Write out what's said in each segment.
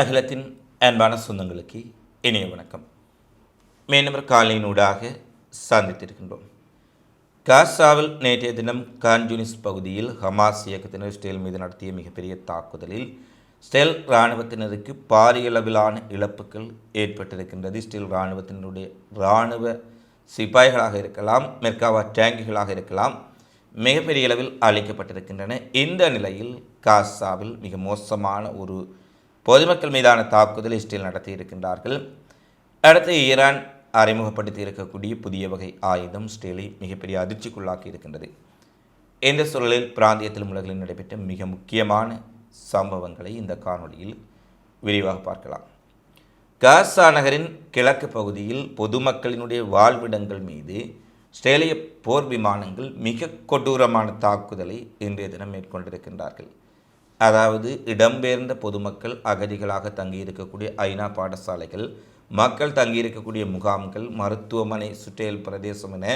அகிலத்தின் அன்பான சொந்தங்களுக்கு இனிய வணக்கம். மீண்டும் காலையினூடாக சந்தித்திருக்கின்றோம். காசாவில் நேற்றைய தினம் கான்ஜூனிஸ் பகுதியில் ஹமாஸ் இயக்கத்தினர் ஸ்டேல் மீது நடத்திய மிகப்பெரிய தாக்குதலில் ஸ்டெல் இராணுவத்தினருக்கு பாரியளவிலான இழப்புகள் ஏற்பட்டிருக்கின்றது. ஸ்டெல் இராணுவத்தினருடைய இராணுவ சிப்பாய்களாக இருக்கலாம் மெர்காவா டேங்குகளாக இருக்கலாம் மிகப்பெரிய அளவில் அளிக்கப்பட்டிருக்கின்றன இந்த நிலையில் காசாவில் மிக மோசமான ஒரு பொதுமக்கள் மீதான தாக்குதல் இஸ்ரேல் நடத்தி இருக்கின்றார்கள். அடுத்து ஈரான் அறிமுகப்படுத்தி இருக்கக்கூடிய புதிய வகை ஆயுதம் இஸ்ரேலை மிகப்பெரிய அதிர்ச்சிக்குள்ளாக்கி இருக்கின்றது. இந்த சூழலில் பிராந்தியத்தில் உலகில் நடைபெற்ற மிக முக்கியமான சம்பவங்களை இந்த காணொளியில் விரிவாக பார்க்கலாம். காசா நகரின் கிழக்கு பகுதியில் பொதுமக்களினுடைய வாழ்விடங்கள் மீது ஸ்ட்ரேலிய போர் விமானங்கள் மிக கொடூரமான தாக்குதலை இன்றைய தினம் மேற்கொண்டிருக்கின்றார்கள். அதாவது இடம்பெயர்ந்த பொதுமக்கள் அகதிகளாக தங்கியிருக்கக்கூடிய ஐநா பாடசாலைகள் மக்கள் தங்கியிருக்கக்கூடிய முகாம்கள் மருத்துவமனை சுற்றியல் பிரதேசம் என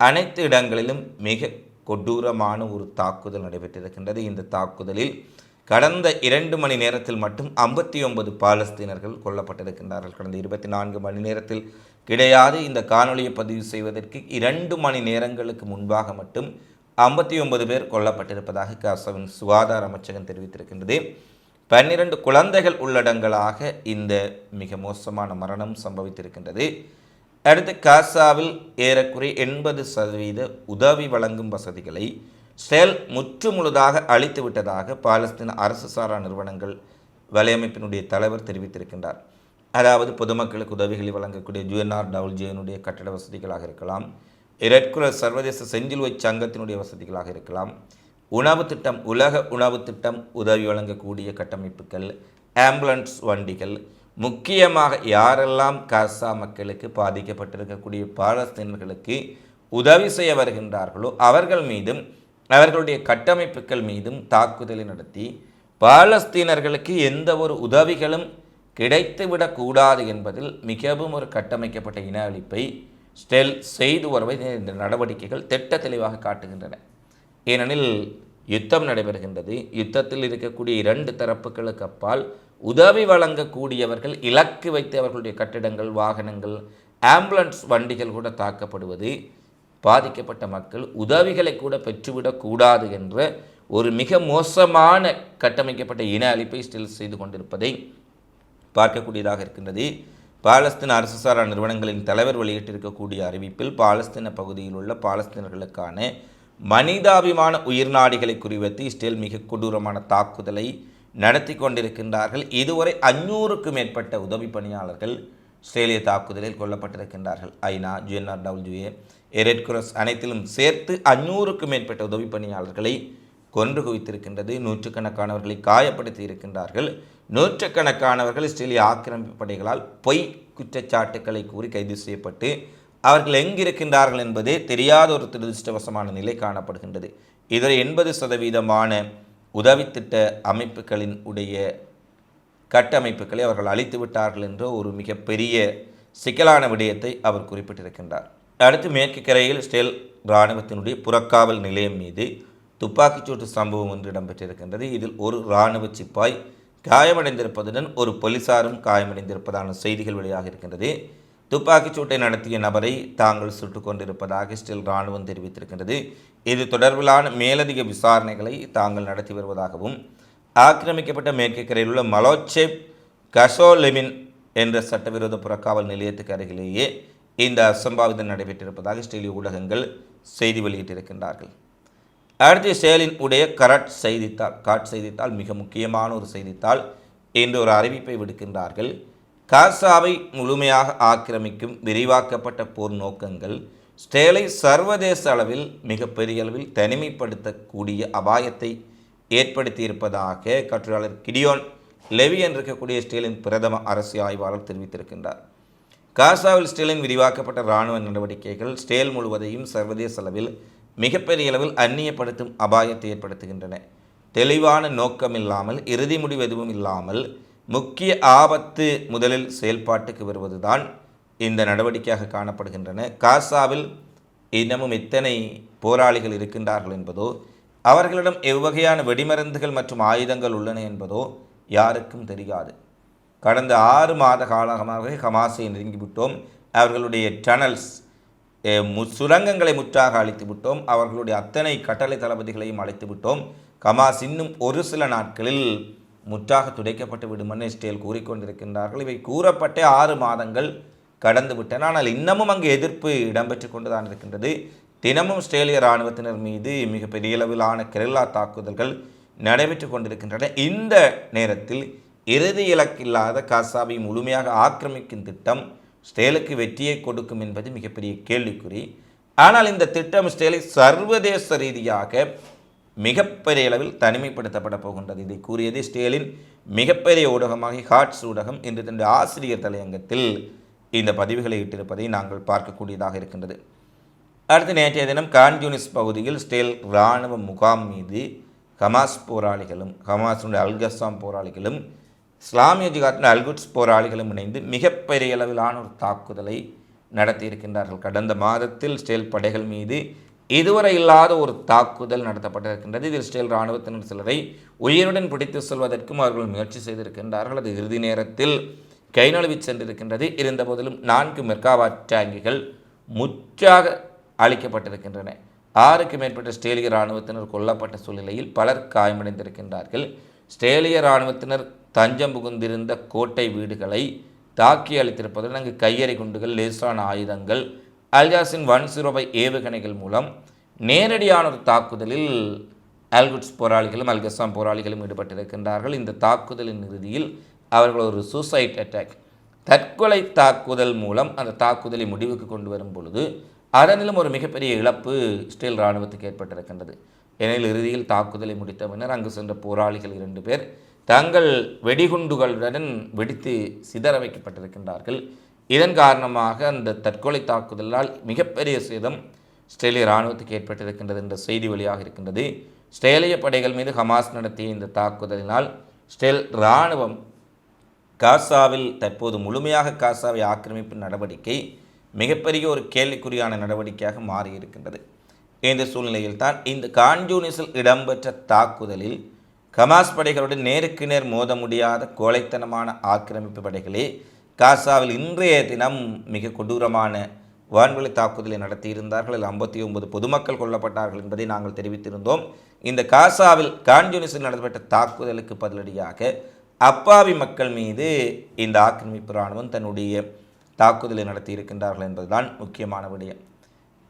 அனைத்து இடங்களிலும் மிக கொடூரமான ஒரு தாக்குதல் நடைபெற்றிருக்கின்றது. இந்த தாக்குதலில் கடந்த இரண்டு மணி நேரத்தில் மட்டும் ஐம்பத்தி ஒன்பது பாலஸ்தீனர்கள் கொல்லப்பட்டிருக்கின்றார்கள். கடந்த இருபத்தி நான்கு மணி நேரத்தில் கிடையாது. இந்த காணொலியை பதிவு செய்வதற்கு இரண்டு மணி நேரங்களுக்கு முன்பாக மட்டும் ஐம்பத்தி ஒன்பது பேர் கொல்லப்பட்டிருப்பதாக காசாவின் சுகாதார அமைச்சகம் தெரிவித்திருக்கின்றது. பன்னிரண்டு குழந்தைகள் உள்ளடங்களாக இந்த மிக மோசமான மரணம் சம்பவித்திருக்கின்றது. அடுத்து காசாவில் ஏறக்குறைய எண்பது சதவீத உதவி வழங்கும் வசதிகளை செல் முற்றுமுழுதாக அழித்து விட்டதாக பாலஸ்தீன அரசு சாரா நிறுவனங்கள் வலையமைப்பினுடைய தலைவர் தெரிவித்திருக்கின்றார். அதாவது பொதுமக்களுக்கு உதவிகளை வழங்கக்கூடிய ஜிஎன்ஆர் டவுல்ஜியனுடைய கட்டட வசதிகளாக இருக்கலாம் ரெட்குரஸ் சர்வதேச செஞ்சிலுவை சங்கத்தினுடைய வசதிகளாக இருக்கலாம். உணவு திட்டம் உலக உணவு திட்டம் உதவி வழங்கக்கூடிய கட்டமைப்புகள் ஆம்புலன்ஸ் வண்டிகள் முக்கியமாக யாரெல்லாம் காசா மக்களுக்கு பாதிக்கப்பட்டிருக்கக்கூடிய பாலஸ்தீனர்களுக்கு உதவி செய்ய வருகின்றார்களோ அவர்கள் மீதும் அவர்களுடைய கட்டமைப்புகள் மீதும் தாக்குதலை நடத்தி பாலஸ்தீனர்களுக்கு எந்த ஒரு உதவிகளும் கிடைத்துவிடக்கூடாது என்பதில் மிகவும் ஒரு கட்டமைக்கப்பட்ட இன அழிப்பை ஸ்டெல் செய்து வருவதை இந்த நடவடிக்கைகள் திட்ட தெளிவாக காட்டுகின்றன. ஏனெனில் யுத்தம் நடைபெறுகின்றது. யுத்தத்தில் இருக்கக்கூடிய இரண்டு தரப்புகளுக்கு அப்பால் உதவி வழங்கக்கூடியவர்கள் இலக்கு வைத்து அவர்களுடைய கட்டிடங்கள் வாகனங்கள் ஆம்புலன்ஸ் வண்டிகள் கூட தாக்கப்படுவது பாதிக்கப்பட்ட மக்கள் உதவிகளை கூட பெற்றுவிடக்கூடாது என்ற ஒரு மிக மோசமான கட்டமைக்கப்பட்ட இன அழிப்பை ஸ்டில் செய்து கொண்டிருப்பதை பார்க்கக்கூடியதாக இருக்கின்றது. பாலஸ்தீன அரசு சாரா நிறுவனங்களின் தலைவர் வெளியிட்டிருக்கக்கூடிய அறிவிப்பில் பாலஸ்தீன பகுதியில் உள்ள பாலஸ்தீனர்களுக்கான மனிதாபிமான உயிர்நாடிகளை குறிவைத்து இஸ்ரேல் மிக கொடூரமான தாக்குதலை நடத்தி கொண்டிருக்கின்றார்கள். இதுவரை அஞ்சூறுக்கும் மேற்பட்ட உதவி பணியாளர்கள் இஸ்ரேலிய தாக்குதலில் கொல்லப்பட்டிருக்கின்றார்கள். ஐநா ஜிஎன்ஆர் டபிள்யூஏ ரெட் கிராஸ் அனைத்திலும் சேர்த்து அஞ்சூறுக்கும் மேற்பட்ட உதவி பணியாளர்களை கொன்று குவித்திருக்கின்றது. நூற்றுக்கணக்கானவர்களை காயப்படுத்தி இருக்கின்றார்கள். நூற்றுக்கணக்கானவர்கள் இஸ்ரேலிய ஆக்கிரமிப்பு படைகளால் பொய் குற்றச்சாட்டுக்களை கூறி கைது செய்யப்பட்டு அவர்கள் எங்கிருக்கின்றார்கள் என்பதே தெரியாத ஒரு துரதிருஷ்டவசமான நிலை காணப்படுகின்றது. இதில் எண்பது சதவீதமான உதவித்திட்ட அமைப்புகளின் உடைய கட்டமைப்புகளை அவர்கள் அழித்து விட்டார்கள் என்ற ஒரு மிகப்பெரிய சிக்கலான விடயத்தை அவர் குறிப்பிட்டிருக்கின்றார். அடுத்து மேற்கு கரையில் ஸ்டேல் இராணுவத்தினுடைய புறக்காவல் நிலையம் மீது துப்பாக்கிச்சூட்டு சம்பவம் ஒன்று இடம்பெற்றிருக்கின்றது. இதில் ஒரு இராணுவ சிப்பாய் காயமடைந்திருப்பதுடன் ஒரு போலீசாரும் காயமடைந்திருப்பதான செய்திகள் வெளியாக இருக்கின்றது. துப்பாக்கிச் சூட்டை நடத்திய நபரை தாங்கள் சுட்டுக் கொண்டிருப்பதாக ஸ்டில் இராணுவம் தெரிவித்திருக்கின்றது. இது தொடர்பிலான மேலதிக விசாரணைகளை தாங்கள் நடத்தி வருவதாகவும் ஆக்கிரமிக்கப்பட்ட மேற்கு கரையில் உள்ள மலோச்சேப் கசோலெமின் என்ற சட்டவிரோத புறக்காவல் நிலையத்துக்கு அருகிலேயே இந்த அசம்பாவிதம் நடைபெற்றிருப்பதாக ஸ்டீலிய ஊடகங்கள் செய்தி வெளியிட்டிருக்கின்றார்கள். அடுத்து செயலின் உடைய கரட் செய்தித்தாள் காட் செய்தித்தாள் மிக முக்கியமான ஒரு செய்தித்தாள் என்று ஒரு அறிவிப்பை விடுக்கின்றார்கள். காசாவை முழுமையாக ஆக்கிரமிக்கும் விரிவாக்கப்பட்ட போர் நோக்கங்கள் ஸ்டேலை சர்வதேச அளவில் மிகப்பெரிய அளவில் தனிமைப்படுத்தக்கூடிய அபாயத்தை ஏற்படுத்தியிருப்பதாக கட்டுரையாளர் கிடியோன் லெவி என்றிருக்கக்கூடிய ஸ்டேலின் பிரதம அரசியல் ஆய்வாளர் தெரிவித்திருக்கின்றார். காசாவில் ஸ்டேலின் விரிவாக்கப்பட்ட இராணுவ நடவடிக்கைகள் ஸ்டேல் முழுவதையும் சர்வதேச அளவில் மிகப்பெரிய அளவில் அந்நியப்படுத்தும் அபாயத்தை ஏற்படுத்துகின்றன. தெளிவான நோக்கம் இல்லாமல் இறுதி முடிவு எதுவும் இல்லாமல் முக்கிய ஆபத்து முதலில் செயல்பாட்டுக்கு வருவதுதான் இந்த நடவடிக்கையாக காணப்படுகின்றன. காசாவில் இன்னமும் எத்தனை போராளிகள் இருக்கின்றார்கள் என்பதோ அவர்களிடம் எவ்வகையான வெடிமருந்துகள் மற்றும் ஆயுதங்கள் உள்ளன என்பதோ யாருக்கும் தெரியாது. கடந்த ஆறு மாத காலமாகவே ஹமாஸை நெருங்கிவிட்டோம். அவர்களுடைய டனல்ஸ் சுரங்கங்களை முற்றாக அழித்து விட்டோம். அவர்களுடைய அத்தனை கட்டளை தளபதிகளையும் அழைத்து விட்டோம். கமாஸ் இன்னும் ஒரு சில நாட்களில் முற்றாக துடைக்கப்பட்டு விடும் என்று இஸ்ரேல் கூறிக்கொண்டிருக்கின்றார்கள். இவை கூறப்பட்ட ஆறு மாதங்கள் கடந்து விட்டன. ஆனால் இன்னமும் அங்கு எதிர்ப்பு இடம்பெற்று கொண்டுதான் இருக்கின்றது. தினமும் இஸ்ரேலிய இராணுவத்தினர் மீது மிகப்பெரிய அளவிலான கெரில்லா தாக்குதல்கள் நடைபெற்று கொண்டிருக்கின்றன. இந்த நேரத்தில் இறுதி இலக்கில்லாத காசாவை முழுமையாக ஆக்கிரமிக்கும் திட்டம் ஸ்டேலுக்கு வெற்றியை கொடுக்கும் என்பது மிகப்பெரிய கேள்விக்குறி. ஆனால் இந்த திட்டம் ஸ்டேலை சர்வதேச ரீதியாக மிகப்பெரிய அளவில் தனிமைப்படுத்தப்பட போகின்றது. இதை கூறியது ஸ்டேலின் மிகப்பெரிய ஊடகமாகி ஹாட்ஸ் ஊடகம். இன்று தன்னுடைய ஆசிரியர் தலையங்கத்தில் இந்த பதிவுகளை இட்டிருப்பதை நாங்கள் பார்க்கக்கூடியதாக இருக்கின்றது. அடுத்து நேற்றைய தினம் கான்யூனிஸ் பகுதியில் ஸ்டேல் இராணுவ முகாம் மீது ஹமாஸ் போராளிகளும் ஹமாஸினுடைய அல்கசாம் போராளிகளும் இஸ்லாமிய ஜிகாத்தில் அல்குட்ஸ் போராளிகளும் இணைந்து மிகப்பெரிய அளவிலான ஒரு தாக்குதலை நடத்தியிருக்கின்றார்கள். கடந்த மாதத்தில் ஸ்டேல் படைகள் மீது இதுவரை இல்லாத ஒரு தாக்குதல் நடத்தப்பட்டிருக்கின்றது. இதில் ஸ்டேல் இராணுவத்தினர் சிலரை உயிருடன் பிடித்து செல்வதற்கும் அவர்கள் முயற்சி செய்திருக்கின்றார்கள். அது இறுதி நேரத்தில் கை நழுவி சென்றிருக்கின்றது. இருந்தபோதிலும் நான்கு மெர்காவாட் டேங்கிகள் முற்றாக அழிக்கப்பட்டிருக்கின்றன. ஆறுக்கு மேற்பட்ட ஸ்டேலிய இராணுவத்தினர் கொல்லப்பட்ட சூழ்நிலையில் பலர் காயமடைந்திருக்கின்றார்கள். ஸ்டேலிய இராணுவத்தினர் தஞ்சம் புகுந்திருந்த கோட்டை வீடுகளை தாக்கி அளித்திருப்பதில் அங்கு கையெறி குண்டுகள் லேசான ஆயுதங்கள் அல்ஜாஸின் வன் சிறுவை ஏவுகணைகள் மூலம் நேரடியான ஒரு தாக்குதலில் அல்குட்ஸ் போராளிகளும் அல்கசாம் போராளிகளும் ஈடுபட்டிருக்கின்றார்கள். இந்த தாக்குதலின் இறுதியில் அவர்கள் ஒரு சூசைட் அட்டாக் தற்கொலை தாக்குதல் மூலம் அந்த தாக்குதலை முடிவுக்கு கொண்டு வரும் பொழுது அதனிலும் ஒரு மிகப்பெரிய இழப்பு இஸ்ரேல் இராணுவத்துக்கு ஏற்பட்டிருக்கின்றது. ஏனெனில் இறுதியில் தாக்குதலை முடித்த பின்னர் அங்கு சென்ற போராளிகள் இரண்டு பேர் தங்கள் வெடிகுண்டுகளுடன் வெடித்து சிதற வைக்கப்பட்டிருக்கின்றார்கள். இதன் காரணமாக அந்த தற்கொலை தாக்குதலால் மிகப்பெரிய சேதம் இஸ்ரேலிய இராணுவத்துக்கு ஏற்பட்டிருக்கின்றது என்ற செய்தி வெளியாக இருக்கின்றது. இஸ்ரேலிய படைகள் மீது ஹமாஸ் நடத்திய இந்த தாக்குதலினால் இஸ்ரேல் இராணுவம் காசாவில் தற்போது முழுமையாக காசாவை ஆக்கிரமிப்பு நடவடிக்கை மிகப்பெரிய ஒரு கேள்விக்குறியான நடவடிக்கையாக மாறியிருக்கின்றது. இந்த சூழ்நிலையில்தான் இந்த கான்ஜூனிஸில் இடம்பெற்ற தாக்குதலில் ஹமாஸ் படைகளுடன் நேருக்கு நேர் மோத முடியாத கோழைத்தனமான ஆக்கிரமிப்பு படைகளே காசாவில் இன்றைய தினம் மிக கொடூரமான வான்வெளி தாக்குதலை நடத்தியிருந்தார்கள். அதில் ஐம்பத்தி ஒன்பது பொதுமக்கள் கொல்லப்பட்டார்கள் என்பதை நாங்கள் தெரிவித்திருந்தோம். இந்த காசாவில் கான்ஜூனிஸில் நடத்தப்பட்ட தாக்குதலுக்கு பதிலடியாக அப்பாவி மக்கள் மீது இந்த ஆக்கிரமிப்பு இராணுவம் தன்னுடைய தாக்குதலை நடத்தி இருக்கின்றார்கள் என்பதுதான் முக்கியமான விடயம்.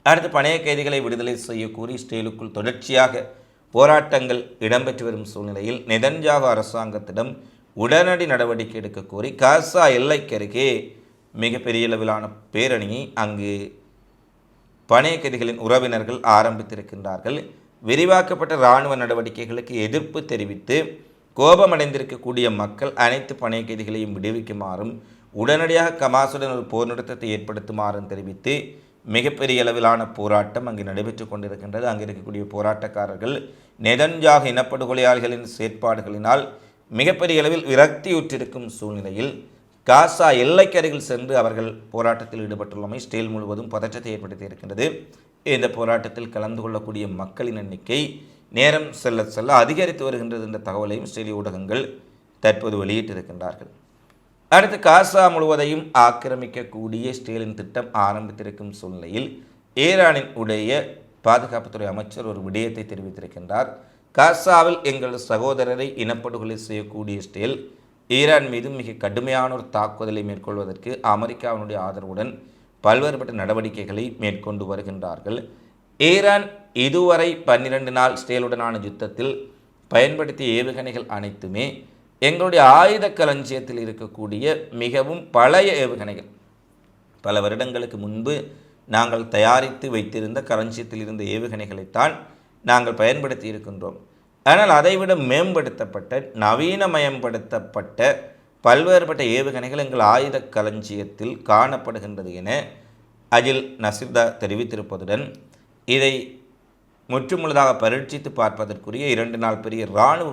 அடுத்து பணைய கைதிகளை விடுதலை செய்யக்கூறி கோரி இஸ்ரேலுக்குள் தொடர்ச்சியாக போராட்டங்கள் இடம்பெற்று வரும் சூழ்நிலையில் நெதன்ஜாகு அரசாங்கத்திடம் உடனடி நடவடிக்கை எடுக்க கோரி காசா எல்லைக்கருகே மிகப்பெரிய அளவிலான பேரணியை அங்கு பணைய கைதிகளின் உறவினர்கள் ஆரம்பித்திருக்கின்றார்கள். விரிவாக்கப்பட்ட இராணுவ நடவடிக்கைகளுக்கு எதிர்ப்பு தெரிவித்து கோபமடைந்திருக்கக்கூடிய மக்கள் அனைத்து பணைய கைதிகளையும் விடுவிக்குமாறும் உடனடியாக கமாசுடன் ஒரு போர் நிறுத்தத்தை ஏற்படுத்துமாறும் தெரிவித்து மிகப்பெரிய அளவிலான போராட்டம் அங்கு நடைபெற்று கொண்டிருக்கின்றது. அங்கு இருக்கக்கூடிய போராட்டக்காரர்கள் நெதன்ஜாக இனப்படுகொலையாளிகளின் செயற்பாடுகளினால் மிகப்பெரிய அளவில் விரக்தியுற்றிருக்கும் சூழ்நிலையில் காசா எல்லைக்கருகில் சென்று அவர்கள் போராட்டத்தில் ஈடுபட்டுள்ளமை ஸ்டேல் முழுவதும் பதற்றத்தை ஏற்படுத்தி இருக்கின்றது. இந்த போராட்டத்தில் கலந்து கொள்ளக்கூடிய மக்களின் எண்ணிக்கை நேரம் செல்ல செல்ல அதிகரித்து வருகின்றது என்ற தகவலையும் ஸ்டேலி ஊடகங்கள் தற்போது வெளியிட்டிருக்கின்றார்கள். அடுத்து காசா முழுவதையும் ஆக்கிரமிக்கக்கூடிய ஸ்டேலின் திட்டம் ஆரம்பித்திருக்கும் சூழ்நிலையில் ஈரானின் உடைய பாதுகாப்புத்துறை அமைச்சர் ஒரு விடயத்தை தெரிவித்திருக்கின்றார். காசாவில் எங்கள் சகோதரரை இனப்படுகொலை செய்யக்கூடிய ஸ்டேல் ஈரான் மீது மிக கடுமையான ஒரு தாக்குதலை மேற்கொள்வதற்கு அமெரிக்காவினுடைய ஆதரவுடன் பல்வேறுபட்ட நடவடிக்கைகளை மேற்கொண்டு வருகின்றார்கள். ஈரான் இதுவரை பன்னிரண்டு நாள் ஸ்டேலுடனான யுத்தத்தில் பயன்படுத்திய ஏவுகணைகள் அனைத்துமே எங்களுடைய ஆயுத களஞ்சியத்தில் இருக்கக்கூடிய மிகவும் பழைய ஏவுகணைகள். பல வருடங்களுக்கு முன்பு நாங்கள் தயாரித்து வைத்திருந்த களஞ்சியத்தில் இருந்த ஏவுகணைகளைத்தான் நாங்கள் பயன்படுத்தி இருக்கின்றோம். ஆனால் அதைவிட மேம்படுத்தப்பட்ட நவீனமயப்படுத்தப்பட்ட பல்வேறுபட்ட ஏவுகணைகள் எங்கள் ஆயுத களஞ்சியத்தில் காணப்படுகின்றது என அஜில் நசிர்தா தெரிவித்திருப்பதுடன் இதை முற்றுமுழுதாக பரீட்சித்து பார்ப்பதற்குரிய இரண்டு நாள் பெரிய இராணுவ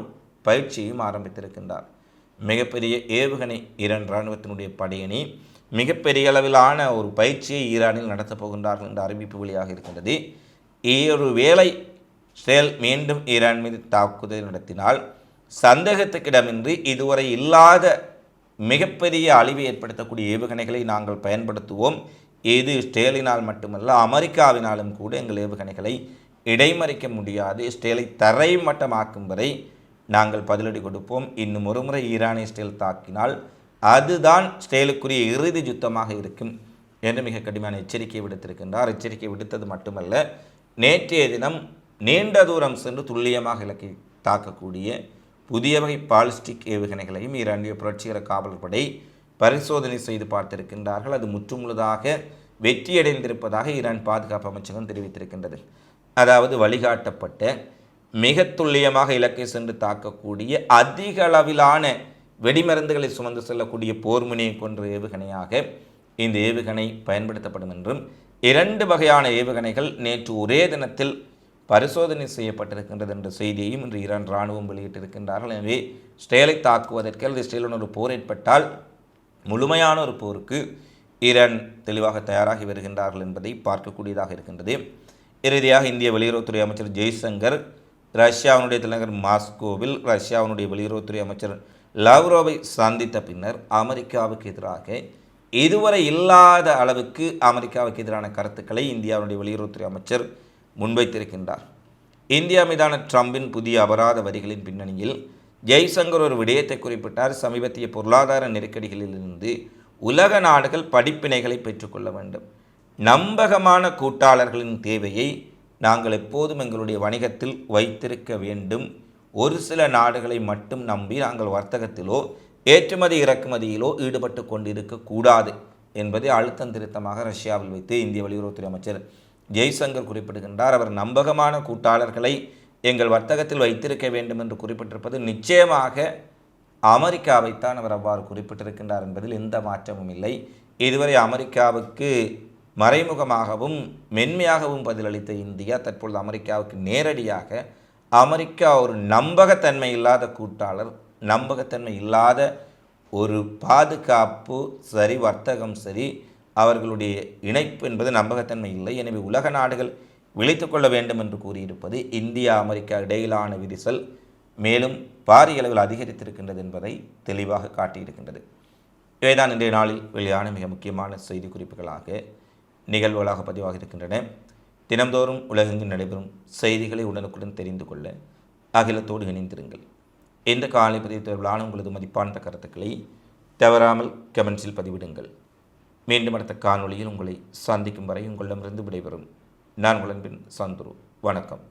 பயிற்சியும் ஆரம்பித்திருக்கின்றார். மிகப்பெரிய ஏவுகணை ஈரான் இராணுவத்தினுடைய படையணி மிகப்பெரிய அளவிலான ஒரு பயிற்சியை ஈரானில் நடத்தப் போகின்றார்கள் என்ற அறிவிப்பு வெளியாக இருக்கின்றது. ஒரு வேளை இஸ்ரேல் மீண்டும் ஈரான் மீது தாக்குதல் நடத்தினால் சந்தேகத்துக்கிடமின்றி இதுவரை இல்லாத மிகப்பெரிய அழிவை ஏற்படுத்தக்கூடிய ஏவுகணைகளை நாங்கள் பயன்படுத்துவோம். இது ஸ்டேலினால் மட்டுமல்ல அமெரிக்காவினாலும் கூட எங்கள் ஏவுகணைகளை இடைமறிக்க முடியாது. ஸ்டேலை தரைமட்டமாக்கும் வரை நாங்கள் பதிலடி கொடுப்போம். இன்னும் ஒருமுறை ஈரானிய ஸ்டேல் தாக்கினால் அதுதான் ஸ்டேலுக்குரிய இறுதி யுத்தமாக இருக்கும் என்று மிக கடுமையான எச்சரிக்கை விடுத்திருக்கின்றார். எச்சரிக்கை விடுத்தது மட்டுமல்ல நேற்றைய தினம் நீண்ட தூரம் சென்று துல்லியமாக இலக்கை தாக்கக்கூடிய புதிய வகை பாலிஸ்டிக் ஏவுகணைகளையும் ஈரானிய புரட்சிகர காவலர் படை பரிசோதனை செய்து பார்த்திருக்கின்றார்கள். அது முற்றுமுழுதாக வெற்றியடைந்திருப்பதாக ஈரான் பாதுகாப்பு அமைச்சகம் தெரிவித்திருக்கின்றது. அதாவது வழிகாட்டப்பட்ட மிக துல்லியமாக இலக்கை சென்று தாக்கக்கூடிய அதிக அளவிலான வெடிமருந்துகளை சுமந்து செல்லக்கூடிய போர்முனையை கொன்ற ஏவுகணையாக இந்த ஏவுகணை பயன்படுத்தப்படும் என்றும் இரண்டு வகையான ஏவுகணைகள் நேற்று ஒரே தினத்தில் பரிசோதனை செய்யப்பட்டிருக்கின்றது என்ற செய்தியையும் இன்று ஈரான் இராணுவம் வெளியிட்டிருக்கின்றார்கள். எனவே ஸ்டேலை தாக்குவதற்கு அல்லது ஸ்டேலுடன் ஒரு போர் ஏற்பட்டால் முழுமையான ஒரு போருக்கு ஈரான் தெளிவாக தயாராகி வருகின்றார்கள் என்பதை பார்க்கக்கூடியதாக இருக்கின்றது. இறுதியாக இந்திய வெளியுறவுத்துறை அமைச்சர் ஜெய்சங்கர் ரஷ்யாவினுடைய தலைநகர் மாஸ்கோவில் ரஷ்யாவினுடைய வெளியுறவுத்துறை அமைச்சர் லவ்ரோவை சந்தித்த பின்னர் அமெரிக்காவுக்கு எதிராக இதுவரை இல்லாத அளவுக்கு அமெரிக்காவுக்கு எதிரான கருத்துக்களை இந்தியாவுடைய வெளியுறவுத்துறை அமைச்சர் முன்வைத்திருக்கின்றார். இந்தியா மீதான ட்ரம்பின் புதிய அபராத வரிகளின் பின்னணியில் ஜெய்சங்கர் ஒரு விடயத்தை குறிப்பிட்டார். சமீபத்திய பொருளாதார நெருக்கடிகளிலிருந்து உலக நாடுகள் படிப்பினைகளை பெற்றுக்கொள்ள வேண்டும். நம்பகமான கூட்டாளர்களின் தேவையை நாங்கள் எப்போதும் எங்களுடைய வணிகத்தில் வைத்திருக்க வேண்டும். ஒரு சில நாடுகளை மட்டும் நம்பி நாங்கள் வர்த்தகத்திலோ ஏற்றுமதி இறக்குமதியிலோ ஈடுபட்டு கொண்டிருக்கக்கூடாது என்பதை அழுத்தம் திருத்தமாக ரஷ்யாவில் வைத்து இந்திய வெளியுறவுத்துறை அமைச்சர் ஜெய்சங்கர் குறிப்பிடுகின்றார். அவர் நம்பகமான கூட்டாளர்களை எங்கள் வர்த்தகத்தில் வைத்திருக்க வேண்டும் என்று குறிப்பிட்டிருப்பது நிச்சயமாக அமெரிக்காவைத்தான் அவர் அவ்வாறு குறிப்பிட்டிருக்கின்றார் என்பதில் எந்த மாற்றமும் இல்லை. இதுவரை அமெரிக்காவுக்கு மறைமுகமாகவும் மென்மையாகவும் பதிலளித்த இந்தியா தற்பொழுது அமெரிக்காவுக்கு நேரடியாக அமெரிக்கா ஒரு நம்பகத்தன்மை இல்லாத கூட்டாளர் நம்பகத்தன்மை இல்லாத ஒரு பாதுகாப்பு சரி வர்த்தகம் சரி அவர்களுடைய இணைப்பு என்பது நம்பகத்தன்மை இல்லை. எனவே உலக நாடுகள் விழித்து கொள்ள வேண்டும் என்று கூறியிருப்பது இந்தியா அமெரிக்கா இடையிலான விரிசல் மேலும் பாரிய அளவில் அதிகரித்திருக்கின்றது என்பதை தெளிவாக காட்டியிருக்கின்றது. இவைதான் இன்றைய நாளில் வெளியான மிக முக்கியமான செய்தி குறிப்புகளாக நிகழ்வுகளாக பதிவாக இருக்கின்றன தினந்தோறும் உலகெங்கும் நடைபெறும் செய்திகளை உடனுக்குடன் தெரிந்து கொள்ள அகிலத்தோடு இணைந்திருங்கள். இந்த காலை பதிவு தொடர்பிலான உங்களது மதிப்பான கருத்துக்களை தவறாமல் கமெண்ட்ஸில் பதிவிடுங்கள். மீண்டும் அடுத்த காணொளியில் உங்களை சந்திக்கும் வரை உங்களிடமிருந்து விடைபெறும். நான் உங்களின் சந்துரு. வணக்கம்.